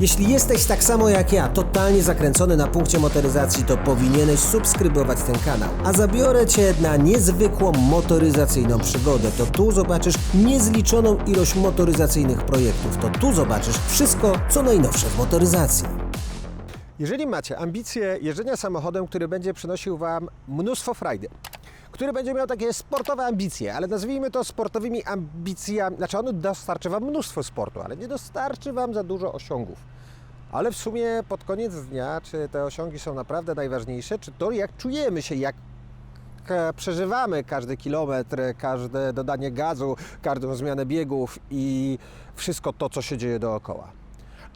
Jeśli jesteś tak samo jak ja, totalnie zakręcony na punkcie motoryzacji, to powinieneś subskrybować ten kanał. A zabiorę Cię na niezwykłą motoryzacyjną przygodę. To tu zobaczysz niezliczoną ilość motoryzacyjnych projektów. To tu zobaczysz wszystko, co najnowsze w motoryzacji. Jeżeli macie ambicje jeżdżenia samochodem, który będzie przynosił Wam mnóstwo frajdy, który będzie miał takie sportowe ambicje, ale nazwijmy to sportowymi ambicjami, znaczy on dostarczy Wam mnóstwo sportu, ale nie dostarczy Wam za dużo osiągów. Ale w sumie pod koniec dnia, czy te osiągi są naprawdę najważniejsze, czy to jak czujemy się, jak e, przeżywamy każdy kilometr, każde dodanie gazu, każdą zmianę biegów i wszystko to, co się dzieje dookoła.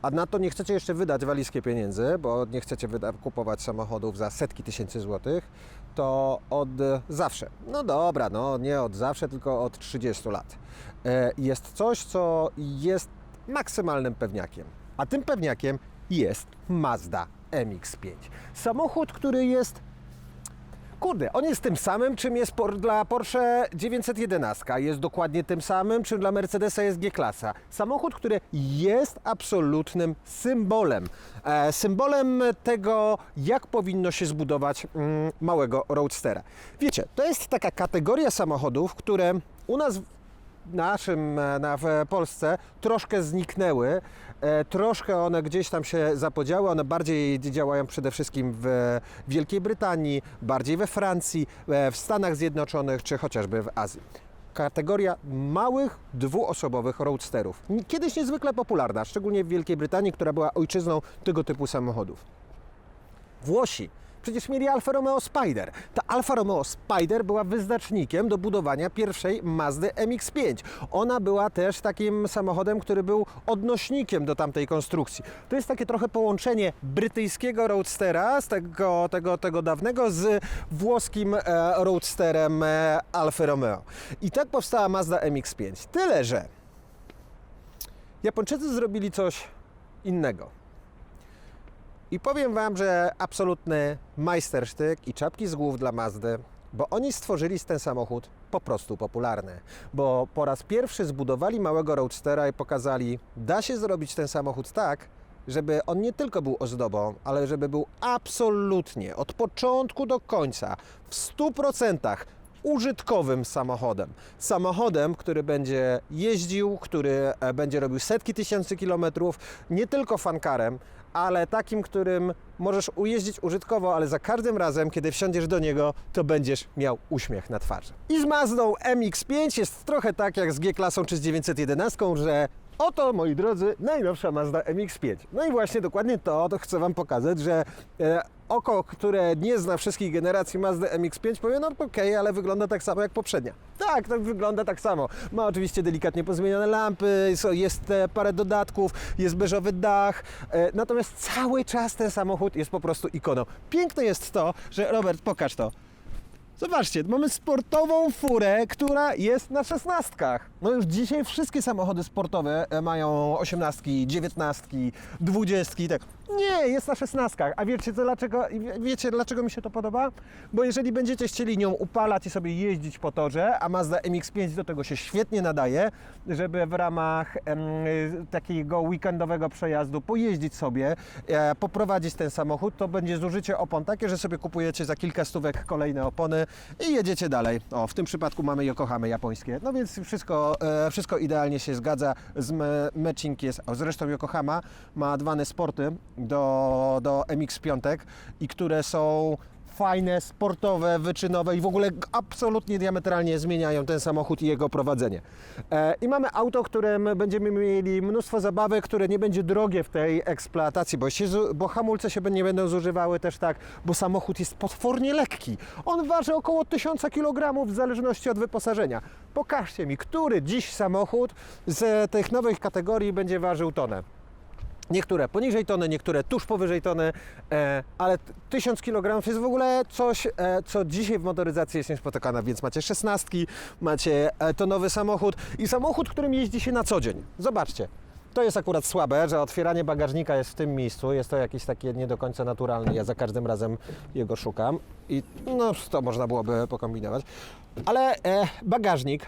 A na to nie chcecie jeszcze wydać walizkie pieniędzy, bo nie chcecie kupować samochodów za setki tysięcy złotych, to od zawsze, no dobra, no nie od zawsze, tylko od 30 lat, e, jest coś, co jest maksymalnym pewniakiem. A tym pewniakiem jest Mazda MX-5. Samochód, który jest Kurde, on jest tym samym, czym jest por, dla Porsche 911. Jest dokładnie tym samym, czym dla Mercedesa jest G-klasa. Samochód, który jest absolutnym symbolem. E, symbolem tego, jak powinno się zbudować mm, małego roadstera. Wiecie, to jest taka kategoria samochodów, które u nas naszym, e, na, w Polsce troszkę zniknęły. E, troszkę one gdzieś tam się zapodziały. One bardziej działają przede wszystkim w Wielkiej Brytanii, bardziej we Francji, e, w Stanach Zjednoczonych czy chociażby w Azji. Kategoria małych, dwuosobowych roadsterów. Kiedyś niezwykle popularna, szczególnie w Wielkiej Brytanii, która była ojczyzną tego typu samochodów. Włosi przecież mieli Alfa Romeo Spider. Ta Alfa Romeo Spider była wyznacznikiem do budowania pierwszej Mazdy MX-5. Ona była też takim samochodem, który był odnośnikiem do tamtej konstrukcji. To jest takie trochę połączenie brytyjskiego roadstera z tego, tego, tego dawnego z włoskim e, roadsterem e, Alfa Romeo. I tak powstała Mazda MX-5. Tyle, że Japończycy zrobili coś innego. I powiem Wam, że absolutny majstersztyk i czapki z głów dla Mazdy, bo oni stworzyli ten samochód po prostu popularny. Bo po raz pierwszy zbudowali małego roadstera i pokazali, da się zrobić ten samochód tak, żeby on nie tylko był ozdobą, ale żeby był absolutnie od początku do końca w 100% użytkowym samochodem. Samochodem, który będzie jeździł, który e, będzie robił setki tysięcy kilometrów, nie tylko fankarem, ale takim, którym możesz ujeździć użytkowo, ale za każdym razem, kiedy wsiądziesz do niego, to będziesz miał uśmiech na twarzy. I z Mazdą MX-5 jest trochę tak jak z G-klasą czy z 911, że Oto, moi drodzy, najnowsza Mazda MX-5. No i właśnie dokładnie to, to chcę Wam pokazać, że e, oko, które nie zna wszystkich generacji Mazdy MX-5 powie, no okej, ale wygląda tak samo jak poprzednia. Tak, to wygląda tak samo. Ma oczywiście delikatnie pozmienione lampy, jest, jest e, parę dodatków, jest beżowy dach, e, natomiast cały czas ten samochód jest po prostu ikoną. Piękne jest to, że Robert, pokaż to. Zobaczcie, mamy sportową furę, która jest na szesnastkach. No już dzisiaj wszystkie samochody sportowe e, mają osiemnastki, dziewiętnastki, dwudziestki, tak. Nie, jest na szesnastkach. A wiecie, dlaczego, wiecie dlaczego mi się to podoba? Bo jeżeli będziecie chcieli nią upalać i sobie jeździć po torze, a Mazda MX-5 do tego się świetnie nadaje, żeby w ramach em, takiego weekendowego przejazdu pojeździć sobie, e, poprowadzić ten samochód, to będzie zużycie opon takie, że sobie kupujecie za kilka stówek kolejne opony i jedziecie dalej. O, w tym przypadku mamy Yokohamy japońskie. No więc wszystko, e, wszystko idealnie się zgadza. Z me, matching jest, o, zresztą Yokohama ma dwa sporty do, do MX-5 i które są fajne, sportowe, wyczynowe i w ogóle absolutnie diametralnie zmieniają ten samochód i jego prowadzenie. E, I mamy auto, którym będziemy mieli mnóstwo zabawy, które nie będzie drogie w tej eksploatacji, bo, się, bo hamulce się nie będą zużywały też tak, bo samochód jest potwornie lekki. On waży około 1000 kg w zależności od wyposażenia. Pokażcie mi, który dziś samochód z tych nowych kategorii będzie ważył tonę. Niektóre poniżej tony, niektóre tuż powyżej tony, e, ale t- 1000 kg jest w ogóle coś, e, co dzisiaj w motoryzacji jest niespotykane, więc macie szesnastki, macie e, tonowy samochód i samochód, którym jeździ się na co dzień. Zobaczcie. To jest akurat słabe, że otwieranie bagażnika jest w tym miejscu. Jest to jakieś takie nie do końca naturalne. Ja za każdym razem jego szukam i no, to można byłoby pokombinować. Ale e, bagażnik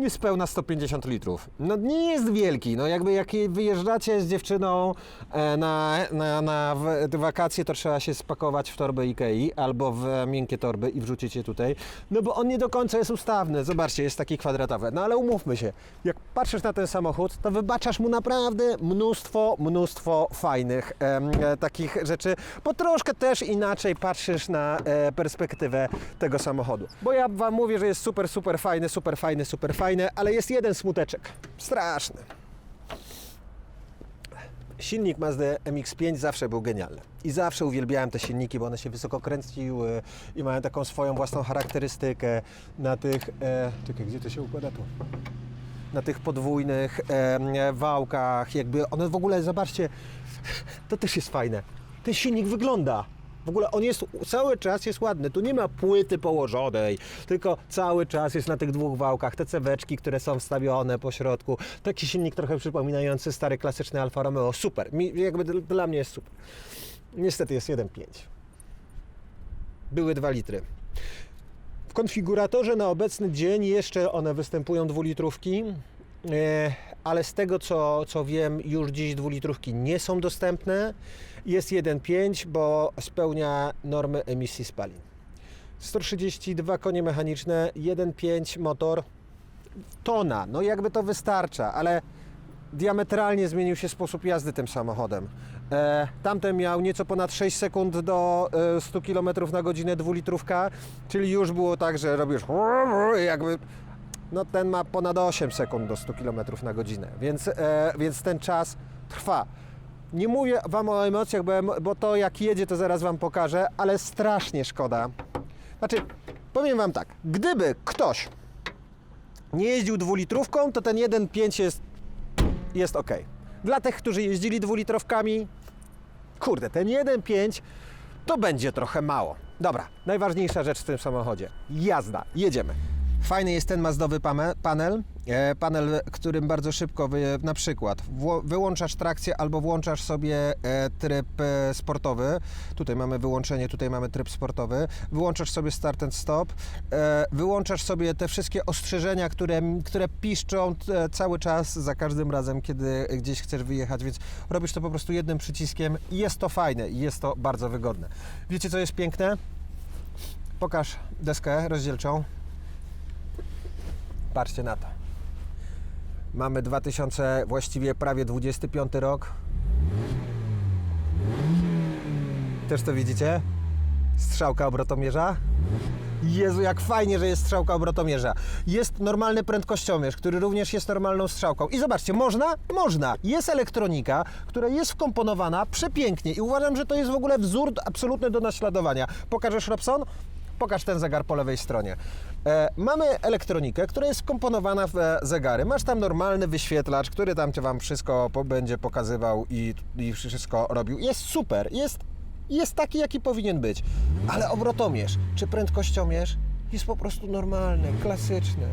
niespełna 150 litrów. No nie jest wielki, no jakby jak wyjeżdżacie z dziewczyną e, na, na, na wakacje, to trzeba się spakować w torbę Ikei albo w miękkie torby i wrzucić je tutaj, no bo on nie do końca jest ustawny, zobaczcie, jest taki kwadratowy, no ale umówmy się, jak patrzysz na ten samochód, to wybaczasz mu naprawdę mnóstwo, mnóstwo fajnych e, takich rzeczy, bo troszkę też inaczej patrzysz na e, perspektywę tego samochodu. Bo ja Wam mówię, że jest super, super fajny, super fajny, super fajny, ale jest jeden smuteczek. Straszny. Silnik Mazda MX-5 zawsze był genialny. I zawsze uwielbiałem te silniki, bo one się wysoko kręciły i mają taką swoją własną charakterystykę na tych... E, czekaj, gdzie to się układa tu? Na tych podwójnych e, wałkach, jakby one w ogóle, zobaczcie, to też jest fajne. Ten silnik wygląda. W ogóle on jest cały czas jest ładny. Tu nie ma płyty położonej, tylko cały czas jest na tych dwóch wałkach. Te ceweczki, które są wstawione po środku. Taki silnik trochę przypominający stary klasyczny Alfa Romeo. Super. Mi, jakby dl- dla mnie jest super. Niestety jest 1.5. Były 2 litry. W konfiguratorze na obecny dzień jeszcze one występują dwulitrówki, ale z tego co, co wiem, już dziś dwulitrówki nie są dostępne. Jest 1.5, bo spełnia normy emisji spalin. 132 konie mechaniczne, 1.5 motor, tona, no jakby to wystarcza, ale diametralnie zmienił się sposób jazdy tym samochodem. E, tamten miał nieco ponad 6 sekund do e, 100 km na godzinę dwulitrówka, czyli już było tak, że robisz jakby no ten ma ponad 8 sekund do 100 km na godzinę, więc, e, więc ten czas trwa. Nie mówię Wam o emocjach, bo, bo to jak jedzie, to zaraz Wam pokażę, ale strasznie szkoda. Znaczy, powiem Wam tak, gdyby ktoś nie jeździł dwulitrówką, to ten 1.5 jest, jest ok. Dla tych, którzy jeździli dwulitrowkami, kurde, ten 1.5 to będzie trochę mało. Dobra, najważniejsza rzecz w tym samochodzie. Jazda, jedziemy. Fajny jest ten mazdowy panel, e, panel, którym bardzo szybko wy, na przykład wyłączasz trakcję albo włączasz sobie e, tryb e, sportowy. Tutaj mamy wyłączenie, tutaj mamy tryb sportowy. Wyłączasz sobie start and stop. Wyłączasz sobie te wszystkie ostrzeżenia, które, które piszczą cały czas za każdym razem, kiedy gdzieś chcesz wyjechać, więc robisz to po prostu jednym przyciskiem jest to fajne i jest to bardzo wygodne. Wiecie co jest piękne? Pokaż deskę rozdzielczą. Patrzcie na to. Mamy 2000, właściwie prawie 25 rok. Też to widzicie? Strzałka obrotomierza. Jezu, jak fajnie, że jest strzałka obrotomierza. Jest normalny prędkościomierz, który również jest normalną strzałką. I zobaczcie, można? Można. Jest elektronika, która jest wkomponowana przepięknie i uważam, że to jest w ogóle wzór absolutny do naśladowania. Pokażesz, Robson? Pokaż ten zegar po lewej stronie. E, mamy elektronikę, która jest wkomponowana w e, zegary. Masz tam normalny wyświetlacz, który tam cię wam wszystko będzie pokazywał i, i wszystko robił. Jest super, jest, jest taki, jaki powinien być. Ale obrotomierz czy prędkościomierz jest po prostu normalny, klasyczny.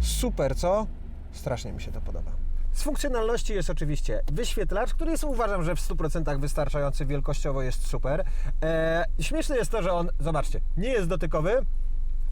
Super, co? Strasznie mi się to podoba. Z funkcjonalności jest oczywiście wyświetlacz, który jest uważam, że w 100% wystarczający wielkościowo jest super. E, śmieszne jest to, że on, zobaczcie, nie jest dotykowy,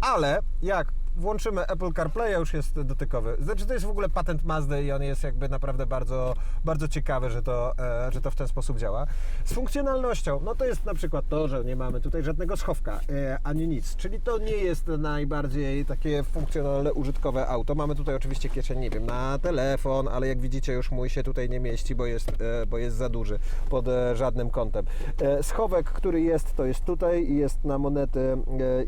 ale jak włączymy Apple CarPlay, już jest dotykowy. Znaczy to jest w ogóle patent Mazdy i on jest jakby naprawdę bardzo, bardzo ciekawy, że to, e, że to w ten sposób działa. Z funkcjonalnością, no to jest na przykład to, że nie mamy tutaj żadnego schowka, e, ani nic, czyli to nie jest najbardziej takie funkcjonalne, użytkowe auto. Mamy tutaj oczywiście kieszeń, nie wiem, na telefon, ale jak widzicie już mój się tutaj nie mieści, bo jest, e, bo jest za duży pod żadnym kątem. Schowek, który jest, to jest tutaj i jest na monety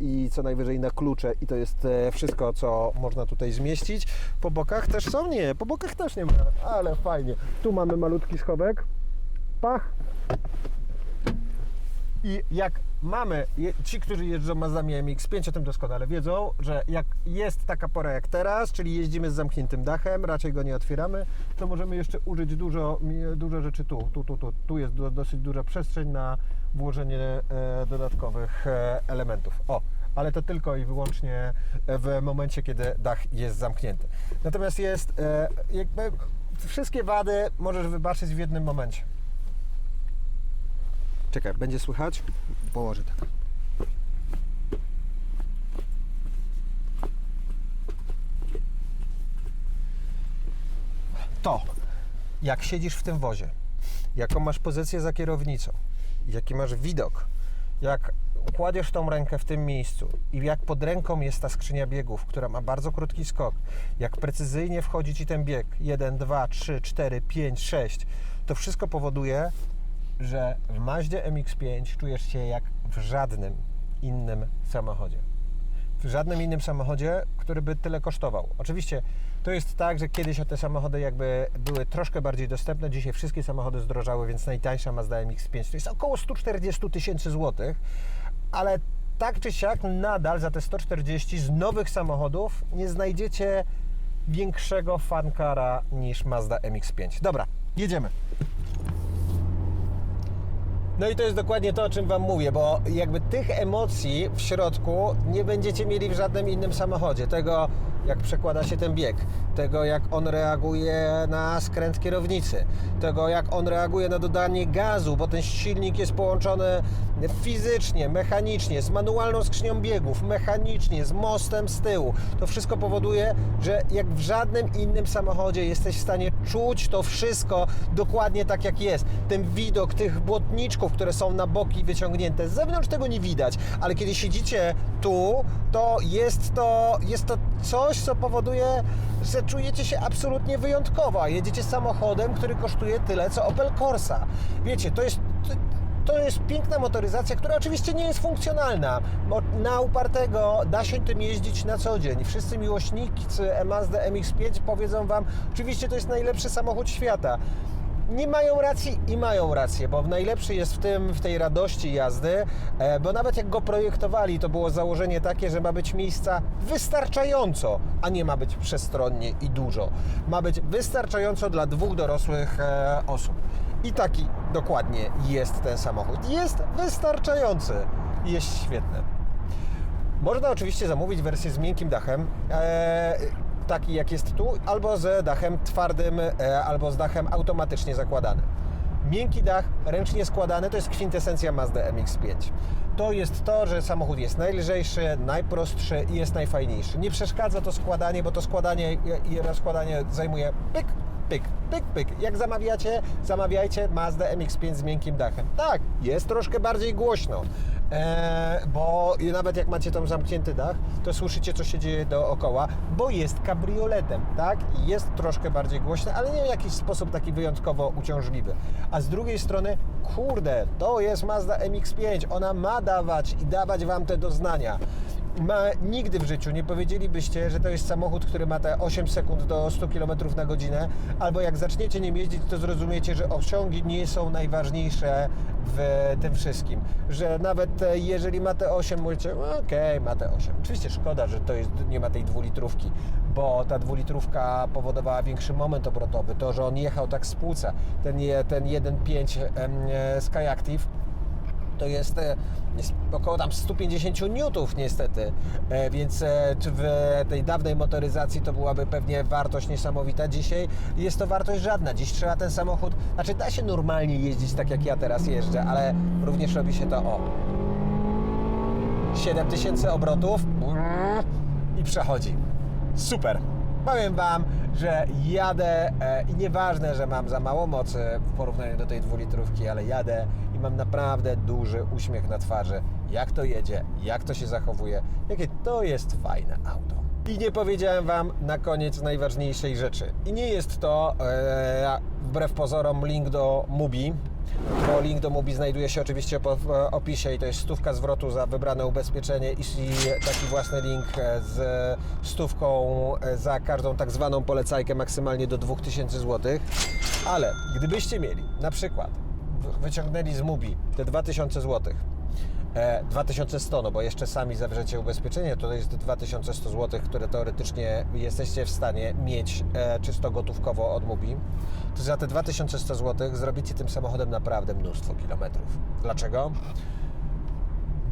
i co najwyżej na klucze i to jest wszystko, co można tutaj zmieścić. Po bokach też są? Nie, po bokach też nie ma, ale fajnie. Tu mamy malutki schowek. Pach. I jak mamy, ci, którzy jeżdżą Mazdami MX-5 o tym doskonale wiedzą, że jak jest taka pora jak teraz, czyli jeździmy z zamkniętym dachem, raczej go nie otwieramy, to możemy jeszcze użyć dużo, dużo rzeczy tu. Tu, tu, tu. tu jest do, dosyć duża przestrzeń na włożenie e, dodatkowych e, elementów. O, ale to tylko i wyłącznie w momencie, kiedy dach jest zamknięty. Natomiast jest e, jakby wszystkie wady możesz wybaczyć w jednym momencie. Czekaj, będzie słychać? Położę tak. to, jak siedzisz w tym wozie, jaką masz pozycję za kierownicą, jaki masz widok, jak kładziesz tą rękę w tym miejscu i jak pod ręką jest ta skrzynia biegów, która ma bardzo krótki skok, jak precyzyjnie wchodzi ci ten bieg 1, 2, 3, 4, 5, 6, to wszystko powoduje, że w Maździe MX-5 czujesz się jak w żadnym innym samochodzie. W żadnym innym samochodzie, który by tyle kosztował. Oczywiście to jest tak, że kiedyś te samochody jakby były troszkę bardziej dostępne. Dzisiaj wszystkie samochody zdrożały, więc najtańsza Mazda MX-5 to jest około 140 tysięcy złotych, ale tak czy siak nadal za te 140 z nowych samochodów nie znajdziecie większego fankara niż Mazda MX-5. Dobra, jedziemy. No i to jest dokładnie to, o czym Wam mówię, bo jakby tych emocji w środku nie będziecie mieli w żadnym innym samochodzie. Tego, jak przekłada się ten bieg, tego, jak on reaguje na skręt kierownicy, tego, jak on reaguje na dodanie gazu, bo ten silnik jest połączony fizycznie, mechanicznie, z manualną skrzynią biegów, mechanicznie, z mostem z tyłu. To wszystko powoduje, że jak w żadnym innym samochodzie jesteś w stanie czuć to wszystko dokładnie tak, jak jest. Ten widok tych błotniczków, które są na boki wyciągnięte. Z zewnątrz tego nie widać, ale kiedy siedzicie tu, to jest to, jest to coś, co powoduje, że czujecie się absolutnie wyjątkowo. Jedziecie samochodem, który kosztuje tyle, co Opel Corsa. Wiecie, to jest... To jest piękna motoryzacja, która oczywiście nie jest funkcjonalna. Bo na upartego da się tym jeździć na co dzień. Wszyscy miłośnicy Mazda MX-5 powiedzą Wam, oczywiście to jest najlepszy samochód świata nie mają racji i mają rację, bo najlepszy jest w tym, w tej radości jazdy, e, bo nawet jak go projektowali, to było założenie takie, że ma być miejsca wystarczająco, a nie ma być przestronnie i dużo. Ma być wystarczająco dla dwóch dorosłych e, osób. I taki dokładnie jest ten samochód. Jest wystarczający. Jest świetny. Można oczywiście zamówić wersję z miękkim dachem. E, taki jak jest tu, albo z dachem twardym, e, albo z dachem automatycznie zakładanym. Miękki dach, ręcznie składany, to jest kwintesencja Mazda MX-5. To jest to, że samochód jest najlżejszy, najprostszy i jest najfajniejszy. Nie przeszkadza to składanie, bo to składanie i rozkładanie zajmuje pyk, pyk, pyk, pyk. Jak zamawiacie, zamawiajcie Mazda MX-5 z miękkim dachem. Tak, jest troszkę bardziej głośno, e, bo nawet jak macie tam zamknięty dach, to słyszycie, co się dzieje dookoła, bo jest kabrioletem, tak? Jest troszkę bardziej głośny, ale nie w jakiś sposób taki wyjątkowo uciążliwy. A z drugiej strony, kurde, to jest Mazda MX-5, ona ma dawać i dawać Wam te doznania. Ma, nigdy w życiu nie powiedzielibyście, że to jest samochód, który ma te 8 sekund do 100 km na godzinę, albo jak zaczniecie nim jeździć, to zrozumiecie, że osiągi nie są najważniejsze w tym wszystkim. Że nawet e, jeżeli ma te 8, mówicie, "No okej, ma te 8. Oczywiście szkoda, że to jest, nie ma tej dwulitrówki, bo ta dwulitrówka powodowała większy moment obrotowy. To, że on jechał tak z płuca, ten, ten 1.5 em, e, Skyactiv, to jest, e, jest około tam 150 newtów niestety, e, więc e, w tej dawnej motoryzacji to byłaby pewnie wartość niesamowita. Dzisiaj jest to wartość żadna. Dziś trzeba ten samochód, znaczy da się normalnie jeździć tak jak ja teraz jeżdżę, ale również robi się to o 7000 obrotów i przechodzi. Super. Powiem Wam, że jadę e, i nieważne, że mam za mało mocy w porównaniu do tej dwulitrówki, ale jadę i mam naprawdę duży uśmiech na twarzy. Jak to jedzie, jak to się zachowuje, jakie to jest fajne auto. I nie powiedziałem Wam na koniec najważniejszej rzeczy. I nie jest to, e, wbrew pozorom, link do Mubi, bo link do Mubi znajduje się oczywiście w opisie i to jest stówka zwrotu za wybrane ubezpieczenie i taki własny link e, z stówką e, za każdą tak zwaną polecajkę maksymalnie do 2000 zł. Ale gdybyście mieli na przykład wyciągnęli z Mubi te 2000 zł, E, 2100, no bo jeszcze sami zawrzecie ubezpieczenie, to jest 2100 zł, które teoretycznie jesteście w stanie mieć e, czysto gotówkowo od Mubi, to za te 2100 zł zrobicie tym samochodem naprawdę mnóstwo kilometrów. Dlaczego?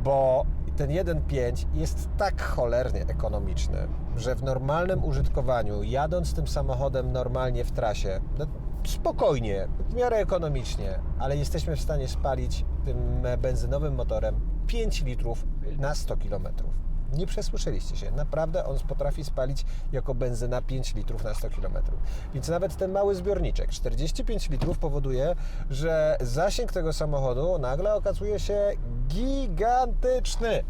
Bo ten 1.5 jest tak cholernie ekonomiczny, że w normalnym użytkowaniu, jadąc tym samochodem normalnie w trasie, no, spokojnie, w miarę ekonomicznie, ale jesteśmy w stanie spalić tym benzynowym motorem 5 litrów na 100 km. Nie przesłyszeliście się. Naprawdę on potrafi spalić jako benzyna 5 litrów na 100 km. Więc nawet ten mały zbiorniczek, 45 litrów, powoduje, że zasięg tego samochodu nagle okazuje się gigantyczny.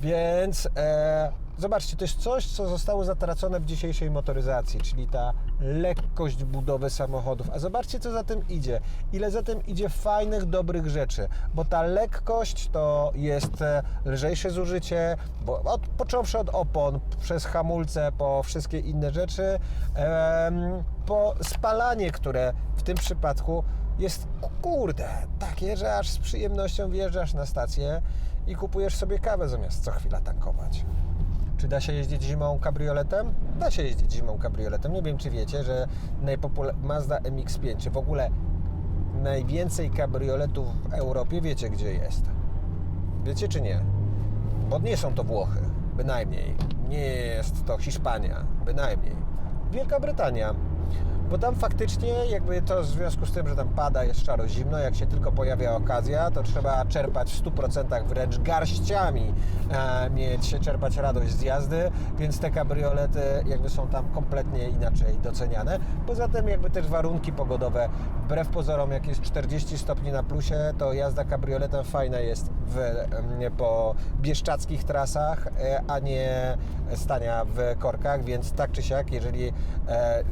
Więc e, zobaczcie, to jest coś, co zostało zatracone w dzisiejszej motoryzacji, czyli ta lekkość budowy samochodów. A zobaczcie, co za tym idzie. Ile za tym idzie fajnych, dobrych rzeczy. Bo ta lekkość to jest e, lżejsze zużycie, bo od, począwszy od opon, przez hamulce, po wszystkie inne rzeczy, em, po spalanie, które w tym przypadku jest kurde, takie, że aż z przyjemnością wjeżdżasz na stację i kupujesz sobie kawę zamiast co chwila tankować. Czy da się jeździć zimą kabrioletem? Da się jeździć zimą kabrioletem. Nie wiem, czy wiecie, że Mazda MX-5, czy w ogóle najwięcej kabrioletów w Europie, wiecie gdzie jest? Wiecie czy nie? Bo nie są to Włochy, bynajmniej. Nie jest to Hiszpania, bynajmniej. Wielka Brytania. Bo tam faktycznie, jakby to w związku z tym, że tam pada, jest szaro zimno, jak się tylko pojawia okazja, to trzeba czerpać w 100% wręcz garściami, e, mieć, czerpać radość z jazdy, więc te kabriolety jakby są tam kompletnie inaczej doceniane. Poza tym jakby też warunki pogodowe, wbrew pozorom jak jest 40 stopni na plusie, to jazda kabrioletem fajna jest w, em, po bieszczadzkich trasach, e, a nie stania w korkach, więc tak czy siak, jeżeli e,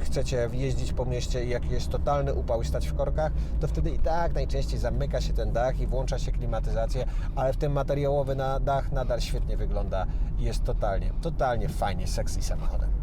chcecie jeździć po mieście i jak jest totalny upał i stać w korkach, to wtedy i tak najczęściej zamyka się ten dach i włącza się klimatyzację, ale w tym materiałowy na dach nadal świetnie wygląda i jest totalnie, totalnie fajnie, sexy samochodem.